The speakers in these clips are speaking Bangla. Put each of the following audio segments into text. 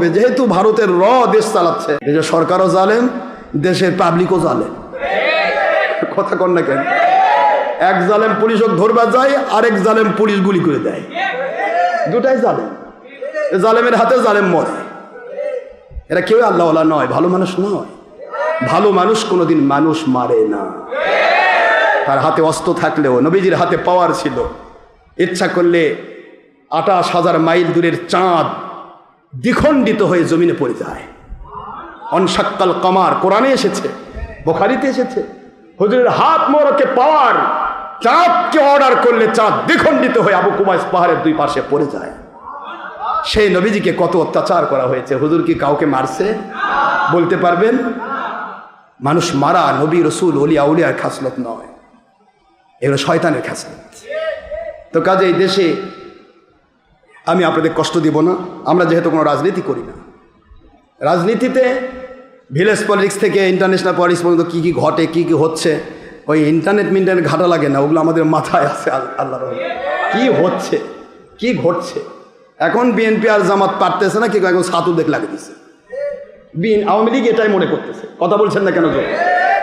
যেহেতু ভারতের র দেশ চালাচ্ছে। দেশের সরকারও জালেম, দেশের পাবলিকও জালেম। কথা কন না কেন? এক জালেম পুলিশক ধরবার যায়, আরেক জালেম পুলিশ গুলি করে দেয়। দুটাই জালেম। জালেমের হাতে জালেম মরে। এরা কেউ আল্লাহওয়ালা নয়, ভালো মানুষ নয়। ভালো মানুষ কোনোদিন মানুষ মারে না। তার হাতে অস্ত্র থাকলেও, নবীজির হাতে পাওয়ার ছিল। ইচ্ছা করলে আটাশ হাজার মাইল দূরের চাঁদ দ্বিখণ্ডিত হয়ে জমিনে পড়ে যায়। অনসাক্কাল কামার কোরআনে এসেছে, বোখারিতে এসেছে। হুজুরের হাত মোরকে পাওয়ার চাঁদকে অর্ডার করলে চাঁদ দ্বিখণ্ডিত হয়ে আবু কুমাইস পাহাড়ের দুই পাশে পড়ে যায়। সেই নবীজিকে কত অত্যাচার করা হয়েছে, হুজুর কি কাউকে মারছে? বলতে পারবেন? মানুষ মারা নবী রসুল, অলিয়া, উলিয়ার খাসলত নয়। এগুলো শয়তানের খাসলত। তো কাজে এই দেশে আমি আপনাদের কষ্ট দিব না, আমরা যেহেতু কোনো রাজনীতি করি না। রাজনীতিতে ভিলেজ পলিটিক্স থেকে ইন্টারন্যাশনাল পলিটিক্স পর্যন্ত কী কী ঘটে, কী কী হচ্ছে, ওই ইন্টারনেট মিন্টারনেট ঘাটা লাগে না, ওগুলো আমাদের মাথায় আছে, আল- আল্লাহর রহমতে। কি হচ্ছে, কি ঘটছে? এখন বিএনপি আর জামাত পারতেছে না, কি এখন সাতু দেখ লাগে দিচ্ছে বিন আওয়ামী লীগ এটাই মনে করতেছে। কথা বলছেন না কেন?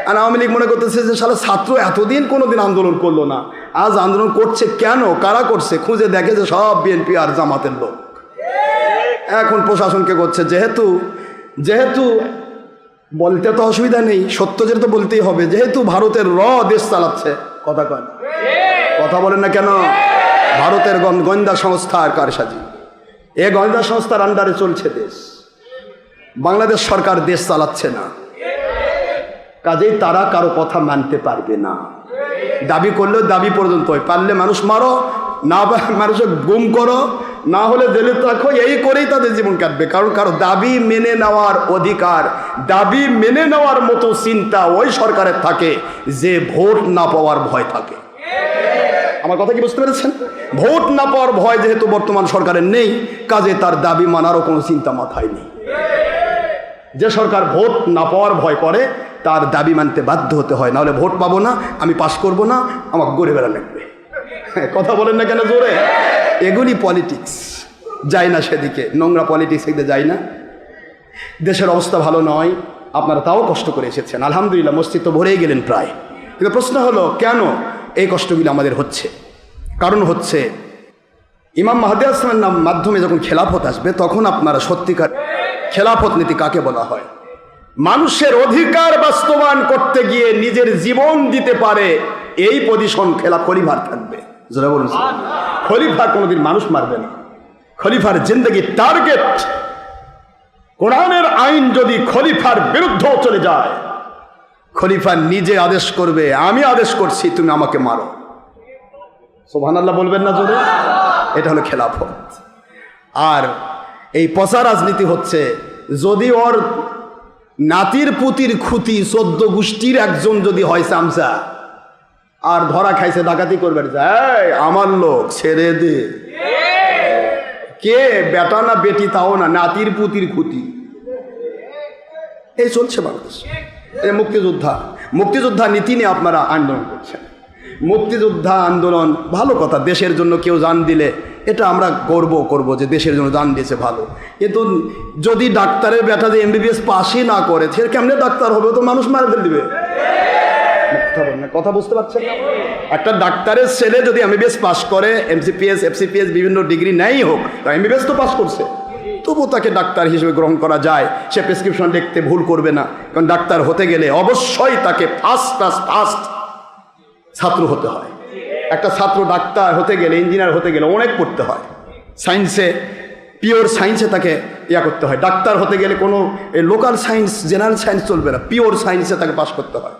আর আওয়ামী লীগ মনে করতেছে যে সালে ছাত্র এতদিন কোনোদিন আন্দোলন করল না। আজ আন্দোলন করছে কেন? কারা করছে? খুঁজে দেখে যে সব বিএনপি আর জামাতের লোক। এখন প্রশাসনকে করছে। যেহেতু যেহেতু বলতে তো অসুবিধা নেই, সত্য যেটা তো বলতেই হবে। যেহেতু ভারতের র দেশ চালাচ্ছে, কথা কয় কথা বলেন না কেন? ভারতের গোয়েন্দা সংস্থা আর কারসাজি এ গোয়েন্দা সংস্থার আন্ডারে চলছে দেশ। বাংলাদেশ সরকার দেশ চালাচ্ছে না। কাজেই তারা কারও কথা মানতে পারবে না। দাবি করলেও দাবি পর্যন্ত হয়। পারলে মানুষ মারো, না মানুষকে গুম করো, না হলে জেলে রাখো এই করেই তাদের জীবন কাটবে। কারণ কারও দাবি মেনে নেওয়ার অধিকার, দাবি মেনে নেওয়ার মতো চিন্তা ওই সরকারের থাকে যে ভোট না পাওয়ার ভয় থাকে। আমার কথা কি বুঝতে পেরেছেন? ভোট না পাওয়ার ভয় যেহেতু বর্তমান সরকারের নেই, কাজে তার দাবি মানারও কোনো চিন্তা মাথায় নেই। যে সরকার ভোট না পাওয়ার ভয় করে তার দাবি মানতে বাধ্য হতে হয়, নাহলে ভোট পাবো না, আমি পাশ করব না, আমার গড়ে বেড়া লাগবে। কথা বলেন না কেন জোরে? এগুলি পলিটিক্স যায় না সেদিকে, নোংরা পলিটিক্স এদিকে যায় না। দেশের অবস্থা ভালো নয়, আপনারা তাও কষ্ট করে এসেছেন। আলহামদুলিল্লাহ, মসজিদ তো ভরেই গেলেন প্রায়। কিন্তু প্রশ্ন হলো, কেন এই কষ্টগুলি আমাদের হচ্ছে? কারণ হচ্ছে, ইমাম মাহাদি আসলামের নাম মাধ্যমে যখন খেলাফত আসবে, তখন আপনারা সত্যিকার খেলাফত নীতি কাকে বলা হয়? মানুষের অধিকার বাস্তবায়ন করতে গিয়ে নিজের জীবন দিতে পারে, এই পজিশন খেলা খলিফার থাকবে। খলিফা কোনোদিন মানুষ মারবে না। খলিফার জিন্দগি টার্গেট কোরআনের আইন যদি খলিফার বিরুদ্ধেও চলে যায়, খলিফা নিজে আদেশ করবে, আমি আদেশ করছি, তুমি আমাকে মারো। সোহান আল্লাহ বলবেন না জোরে? এটা হলো খেলাফত। আর এই পচা রাজনীতি হচ্ছে, যদি ওর নাতির পুতির খুতি সদ্য গোষ্ঠীর একজন যদি হয় সামসা, আর ধরা খাইছে, ডাকাতি করবে এই, আমার লোক, ছেড়ে দে। কে, বেটা না বেটি, তাও না, নাতির পুতির খুতি এই চলছে বাংলাদেশ। এ মুক্তিযোদ্ধা মুক্তিযোদ্ধা নীতি নিয়ে আপনারা আন্দোলন করছেন। মুক্তিযোদ্ধা আন্দোলন, ভালো কথা, দেশের জন্য কেউ জান দিলে, এটা আমরা গর্ব করব যে দেশের জন্য জান দিয়েছে ভালো। কিন্তু যদি ডাক্তারের বেটা যে এমবিবিএস পাসই না করে, সে কেমনে ডাক্তার হবে? তো মানুষ মারা ফেলে দিবে। কথা বুঝতে পারছেন? একটা ডাক্তারের ছেলে যদি এমবিবিএস পাস করে এমসিপিএস এফসিপিএস বিভিন্ন ডিগ্রি নেই হোক এমবিবিএস তো পাস করছে। তবু তাকে ডাক্তার হিসেবে গ্রহণ করা যায়, সে প্রেসক্রিপশন লিখতে ভুল করবে না। কারণ ডাক্তার হতে গেলে অবশ্যই তাকে ফার্স্ট ক্লাস ফার্স্ট ছাত্র হতে হয়। একটা ছাত্র ডাক্তার হতে গেলে, ইঞ্জিনিয়ার হতে গেলে অনেক পড়তে হয়। সায়েন্সে পিওর সায়েন্সে তাকে ইয়া করতে হয়। ডাক্তার হতে গেলে কোনো লোকাল সায়েন্স জেনারেল সায়েন্স চলবে না। পিওর সায়েন্সে তাকে পাশ করতে হয়।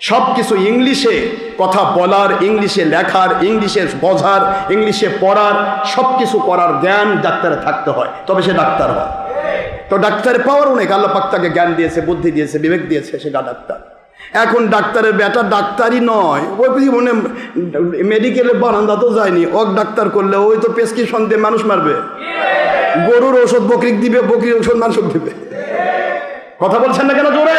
সব কিছু ইংলিশে কথা বলার ইংলিশে লেখার ইংলিশে বোঝার ইংলিশে পড়ার সব কিছু করার জ্ঞান ডাক্তারে থাকতে হয়। তবে সে ডাক্তার হয়। তো ডাক্তারের পাওয়ার অনেক। আল্লাহ পাক তাকে জ্ঞান দিয়েছে, বুদ্ধি দিয়েছে, বিবেক দিয়েছে সেটা ডাক্তার। এখন ডাক্তারের বেটা ডাক্তারই নয়। ওই কি মনে মেডিকেলে বারান্দা তো যায়নি। ওক ডাক্তার করলে ওই তো প্রেসক্রিপশন দিয়ে মানুষ মারবে। গরুর ওষুধ বকরিক দিবে, বকরির ওষুধ মানুষ দিবে। কথা বলছেন না কেন জোরে?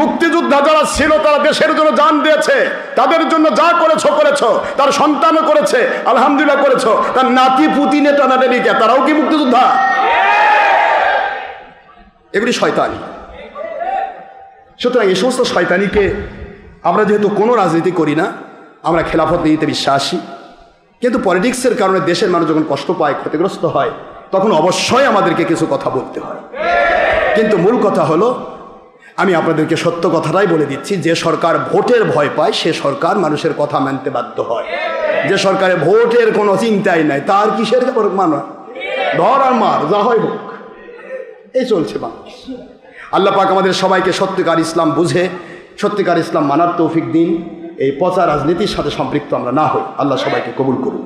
মুক্তিযোদ্ধা যারা ছিল, তারা দেশের জন্য জান দিয়েছে। তাদের জন্য যা করেছ করেছ। তার সন্তানও করেছে, আলহামদুলিল্লাহ করেছ। তার নাতি পুতি নেতা নাটেরিকা তারাও কি মুক্তিযোদ্ধা? এগুলি শয়তানি। সুতরাং এই সমস্ত শয়তানিকে আমরা যেহেতু কোনো রাজনীতি করি না, আমরা খেলাফত নীতিতে বিশ্বাসী। কিন্তু পলিটিক্সের কারণে দেশের মানুষ যখন কষ্ট পায়, ক্ষতিগ্রস্ত হয়, তখন অবশ্যই আমাদেরকে কিছু কথা বলতে হয়। কিন্তু মূল কথা হলো, আমি আপনাদেরকে সত্য কথাটাই বলে দিচ্ছি, যে সরকার ভোটের ভয় পায়, সে সরকার মানুষের কথা মানতে বাধ্য হয়। যে সরকারে ভোটের কোনো চিন্তাই নাই, তার কিসের মানা ধর আর মার, যা হয় হোক। এই চলছে মানুষ আল্লাহ পাক আমাদের সবাইকে সত্যিকার ইসলাম বুঝে, সত্যিকার ইসলাম মানার তৌফিক দিন। এই পচা রাজনীতির সাথে সম্পৃক্ত আমরা না হই। আল্লাহ সবাইকে কবুল করুন